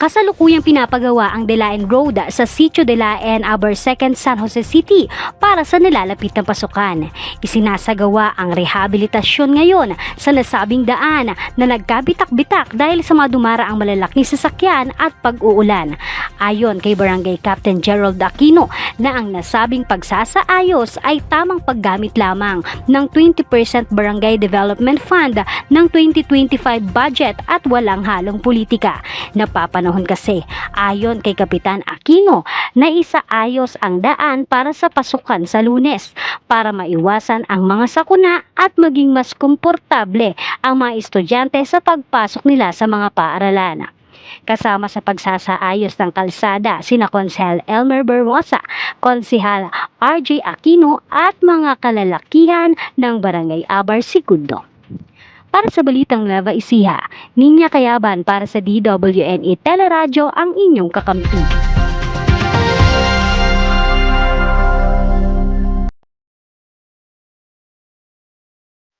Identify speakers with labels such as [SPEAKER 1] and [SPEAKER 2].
[SPEAKER 1] Kasalukuyang pinapagawa ang Delaen Road sa Sitio Delaen, Aber 2nd, San Jose City para sa nalalapit na pasukan. Isinasagawa ang rehabilitasyon ngayon sa nasabing daan na nagkabitak-bitak dahil sa mga dumaraang malalaking sasakyan at pag-uulan. Ayon kay Barangay Captain Gerald Aquino na ang nasabing pagsasaayos ay tamang paggamit lamang ng 20% Barangay Development Fund ng 2025 budget at walang halong politika. Napapanahon kasi ayon kay Kapitan Aquino na isaayos ang daan para sa pasukan sa lunes para maiwasan ang mga sakuna at maging mas komportable ang mga estudyante sa pagpasok nila sa mga paaralan. Kasama sa pagsasaayos ng kalsada sina Konsehal Elmer Bermosa, Konsehal RJ Aquino at mga kalalakihan ng Barangay Abar Segundo. Para sa Balitang Lava Isiha, Ninya Kayaban para sa DWNE Teleradyo ang inyong kakampi.